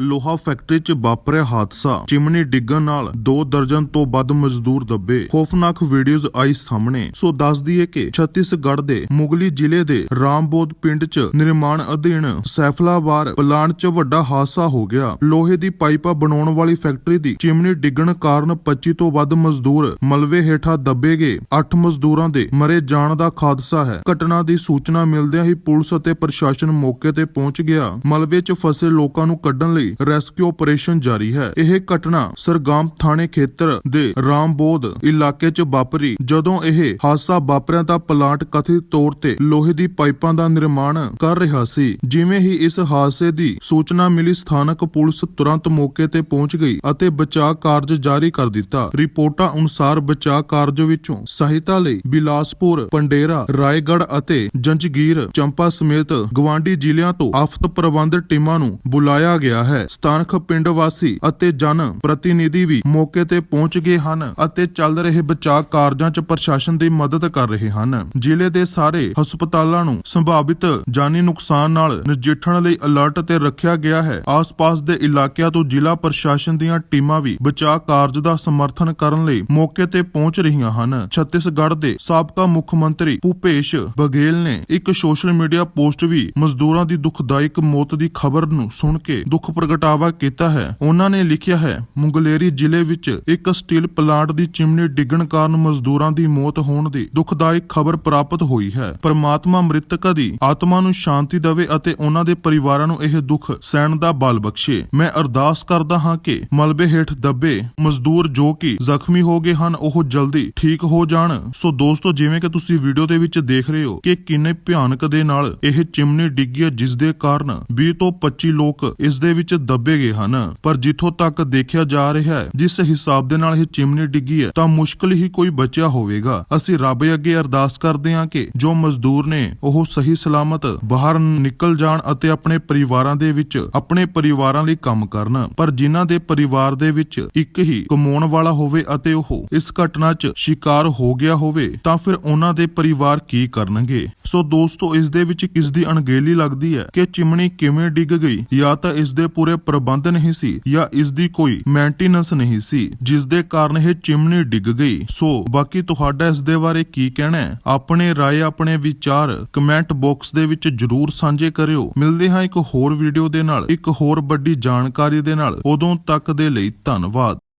ਲੋਹਾ ਫੈਕਟਰੀ 'ਚ ਵਾਪਰਿਆ ਹਾਦਸਾ। ਚਿਮਨੀ ਡਿੱਗਣ ਨਾਲ 2 ਦਰਜਨ ਤੋਂ ਵੱਧ ਮਜ਼ਦੂਰ ਦੱਬੇ। ਖੌਫਨਾਕ ਵੀਡੀਓਜ਼ ਆਈ ਸਾਹਮਣੇ। ਸੋ ਦੱਸ ਦਈਏ ਕਿ ਛੱਤੀਸਗੜ੍ਹ ਦੇ ਮੁਗਲੀ ਜ਼ਿਲ੍ਹੇ ਦੇ ਰਾਮਬੋਧ ਪਿੰਡ 'ਚ ਨਿਰਮਾਣ ਅਧੀਨ ਸੈਫਲਾਵਾਰ ਪਲਾਂਟ 'ਚ ਵੱਡਾ ਹਾਦਸਾ ਹੋ ਗਿਆ। ਲੋਹੇ ਦੀ ਪਾਈਪਾਂ ਬਣਾਉਣ ਵਾਲੀ ਫੈਕਟਰੀ ਦੀ ਚਿਮਨੀ ਡਿੱਗਣ ਕਾਰਨ 25 ਤੋਂ ਵੱਧ ਮਜ਼ਦੂਰ ਮਲਵੇ ਹੇਠਾਂ ਦੱਬੇ ਗਏ। 8 ਮਜ਼ਦੂਰਾਂ ਦੇ ਮਰੇ ਜਾਣ ਦਾ ਹਾਦਸਾ ਹੈ। ਘਟਨਾ ਦੀ ਸੂਚਨਾ ਮਿਲਦਿਆਂ ਹੀ ਪੁਲਿਸ ਅਤੇ ਪ੍ਰਸ਼ਾਸਨ ਮੌਕੇ ਤੇ ਪਹੁੰਚ ਗਿਆ। ਮਲਵੇ 'ਚ ਫਸੇ ਲੋਕਾਂ ਨੂੰ ਕੱਢਣ ਲਈ ਰੈਸਕਿਊ ਆਪਰੇਸ਼ਨ ਜਾਰੀ ਹੈ। ਇਹ ਘਟਨਾ ਸਰਗਾਮ ਥਾਣੇ ਖੇਤਰ ਦੇ ਰਾਮਬੋਧ ਇਲਾਕੇ 'ਚ ਵਾਪਰੀ, ਜਦੋਂ ਇਹ ਹਾਦਸਾ ਵਾਪਰਿਆ ਤਾਂ ਪਲਾਂਟ ਕਥਿਤ ਤੌਰ ਤੇ ਲੋਹੇ ਦੀ ਪਾਈਪਾਂ ਦਾ ਨਿਰਮਾਣ ਕਰ ਰਿਹਾ ਸੀ। ਜਿਵੇਂ ਹੀ ਇਸ ਹਾਦਸੇ ਦੀ ਸੂਚਨਾ ਮਿਲੀ, ਸਥਾਨਕ ਪੁਲਿਸ ਤੁਰੰਤ ਮੌਕੇ ਤੇ ਪਹੁੰਚ ਗਈ ਅਤੇ ਬਚਾਅ ਕਾਰਜ ਜਾਰੀ ਕਰ ਦਿੱਤਾ। ਰਿਪੋਰਟਾਂ ਅਨੁਸਾਰ ਬਚਾਅ ਕਾਰਜ ਵਿੱਚੋਂ ਸਹਾਇਤਾ ਲਈ ਬਿਲਾਸਪੁਰ, ਪੰਡੇਰਾ ਰਾਏਗੜ ਅਤੇ ਜੰਜਗੀਰ, ਚੰਪਾ ਸਮੇਤ ਗਵਾਂਡੀ ਜ਼ਿਲ੍ਹਿਆਂ ਤੋਂ ਆਫਤ ਪ੍ਰਬੰਧ ਟੀਮਾਂ ਨੂੰ ਬੁਲਾਇਆ ਗਿਆ ਹੈ। ਸਥਾਨਕ ਪਿੰਡ ਵਾਸੀ ਅਤੇ ਜਨ ਪ੍ਰਤੀਨਿਧੀ ਵੀ ਮੌਕੇ ਤੇ ਪਹੁੰਚ ਗਏ ਹਨ ਅਤੇ ਚੱਲ ਰਹੇ ਬਚਾਅ ਕਾਰਜਾਂ 'ਚ ਪ੍ਰਸ਼ਾਸਨ ਦੀ ਮਦਦ ਕਰ ਰਹੇ ਹਨ। ਜ਼ਿਲ੍ਹੇ ਦੇ ਸਾਰੇ ਹਸਪਤਾਲਾਂ ਨੂੰ ਸੰਭਾਵਿਤ ਜਾਨੀ ਨੁਕਸਾਨ ਨਾਲ ਨਜਿੱਠਣ ਲਈ ਅਲਰਟ ਤੇ ਰੱਖਿਆ ਗਿਆ ਹੈ। ਆਸ-ਪਾਸ ਦੇ ਇਲਾਕਿਆਂ ਤੋਂ ਜ਼ਿਲ੍ਹਾ ਪ੍ਰਸ਼ਾਸਨ ਦੀਆਂ ਟੀਮਾਂ ਵੀ ਬਚਾਅ ਕਾਰਜ ਦਾ ਸਮਰਥਨ ਕਰਨ ਲਈ ਮੌਕੇ ਤੇ ਪਹੁੰਚ ਰਹੀਆਂ ਹਨ। ਛੱਤੀਸਗੜ੍ਹ ਦੇ ਸਾਬਕਾ ਮੁੱਖ ਮੰਤਰੀ ਭੂਪੇਸ਼ ਬਘੇਲ ਨੇ ਇੱਕ ਸੋਸ਼ਲ ਮੀਡੀਆ ਪੋਸਟ ਵੀ ਮਜ਼ਦੂਰਾਂ ਦੀ ਦੁਖਦਾਇਕ ਮੌਤ ਦੀ ਖਬਰ ਨੂੰ ਸੁਣ ਕੇ ਦੁੱਖ ਪ੍ਰਗਟਾਵਾ ਕੀਤਾ ਹੈ। ਉਹਨਾਂ ਨੇ ਲਿਖਿਆ ਹੈ, ਮੁੰਗਲੇਰੀ ਜ਼ਿਲ੍ਹੇ ਵਿੱਚ ਇੱਕ ਸਟੀਲ ਪਲਾਂਟ ਦੀ ਚਿਮਨੀ ਡਿੱਗਣ ਕਾਰਨ ਮਜ਼ਦੂਰਾਂ ਦੀ ਮੌਤ ਹੋਣ ਦੀ ਦੁਖਦਾਇਕ ਖਬਰ ਪ੍ਰਾਪਤ ਹੋਈ ਹੈ। ਪਰਮਾਤਮਾ ਮ੍ਰਿਤਕਾਂ ਦੀ ਆਤਮਾ ਨੂੰ ਸ਼ਾਂਤੀ ਦੇਵੇ ਅਤੇ ਉਹਨਾਂ ਦੇ ਪਰਿਵਾਰਾਂ ਨੂੰ ਇਹ ਦੁੱਖ ਸਹਿਣ ਦਾ ਬਲ ਬਖਸ਼ੇ। ਮੈਂ ਅਰਦਾਸ ਕਰਦਾ ਹਾਂ ਕਿ ਮਲਬੇ ਹੇਠ ਦੱਬੇ ਮਜ਼ਦੂਰ ਜੋ ਕਿ ਜ਼ਖਮੀ ਹੋ ਗਏ ਹਨ, ਉਹ ਜਲਦੀ ਠੀਕ ਹੋ ਜਾਣ। ਸੋ ਦੋਸਤੋ, ਜਿਵੇਂ ਕਿ ਤੁਸੀਂ ਵੀਡੀਓ ਦੇ ਵਿੱਚ ਦੇਖ ਰਹੇ ਹੋ ਕਿ ਕਿੰਨੇ ਭਿਆਨਕ ਦੇ ਨਾਲ ਇਹ ਚਿਮਨੀ ਡਿੱਗੀ ਹੈ, ਜਿਸ ਦੇ ਕਾਰਨ 20 ਤੋਂ 25 ਲੋਕ ਇਸ ਦੇ ਵਿੱਚ ਦੱਬੇ ਗਏ ਹਨ। ਪਰ ਜਿੱਥੋਂ ਤੱਕ ਦੇਖਿਆ ਜਾ ਰਿਹਾ ਹੈ, ਜਿਸ ਹਿਸਾਬ ਦੇ ਨਾਲ ਇਹ ਚਿਮਨੀ ਡਿੱਗੀ ਹੈ, ਤਾਂ ਮੁਸ਼ਕਲ ਹੀ ਕੋਈ ਬਚਿਆ ਹੋਵੇਗਾ। ਅਸੀਂ ਰੱਬ ਅੱਗੇ ਅਰਦਾਸ ਕਰਦੇ ਹਾਂ ਕਿ ਜੋ ਮਜ਼ਦੂਰ ਨੇ, ਉਹ ਸਹੀ ਸਲਾਮਤ ਬਾਹਰ ਨਿਕਲ ਜਾਣ ਅਤੇ ਆਪਣੇ ਪਰਿਵਾਰਾਂ ਦੇ ਵਿੱਚ ਆਪਣੇ ਪਰਿਵਾਰਾਂ ਲਈ ਕੰਮ ਕਰਨ। ਪਰ ਜਿਨ੍ਹਾਂ ਦੇ ਪਰਿਵਾਰ ਦੇ ਵਿੱਚ ਇੱਕ ਹੀ ਕਮਾਉਣ ਵਾਲਾ ਹੋਵੇ ਅਤੇ ਉਹ ਇਸ ਘਟਨਾ 'ਚ ਸ਼ਿਕਾਰ ਹੋ ਗਿਆ ਹੋਵੇ, ਤਾਂ ਫਿਰ ਉਹਨਾਂ ਦੇ ਪਰਿਵਾਰ ਕੀ ਕਰਨਗੇ? ਸੋ ਦੋਸਤੋ, ਇਸ ਦੇ ਵਿੱਚ ਕਿਸ ਦੀ ਅਣਗਹਿਲੀ ਲੱਗਦੀ ਹੈ ਕਿ ਚਿਮਣੀ ਕਿਵੇਂ ਡਿੱਗ ਗਈ, ਜਾਂ ਤਾਂ ਇਸ ਦੇ ਪੂਰੇ ਪ੍ਰਬੰਧ ਨਹੀਂ ਸੀ ਜਾਂ ਇਸ ਦੀ ਕੋਈ ਮੇਨਟੇਨੈਂਸ ਨਹੀਂ ਸੀ ਜਿਸ ਦੇ ਕਾਰਨ ਇਹ ਚਿਮਨੀ ਡਿੱਗ ਗਈ। ਸੋ ਬਾਕੀ ਤੁਹਾਡਾ ਇਸ ਦੇ ਬਾਰੇ ਕੀ ਕਹਿਣਾ ਹੈ? ਆਪਣੇ ਰਾਏ, ਆਪਣੇ ਵਿਚਾਰ ਕਮੈਂਟ ਬਾਕਸ ਦੇ ਵਿੱਚ ਜਰੂਰ ਸਾਂਝੇ ਕਰਿਓ। ਮਿਲਦੇ ਹਾਂ ਇੱਕ ਹੋਰ ਵੀਡੀਓ ਦੇ ਨਾਲ, ਇੱਕ ਹੋਰ ਵੱਡੀ ਜਾਣਕਾਰੀ ਦੇ ਨਾਲ। ਉਦੋਂ ਤੱਕ ਦੇ ਲਈ ਧੰਨਵਾਦ।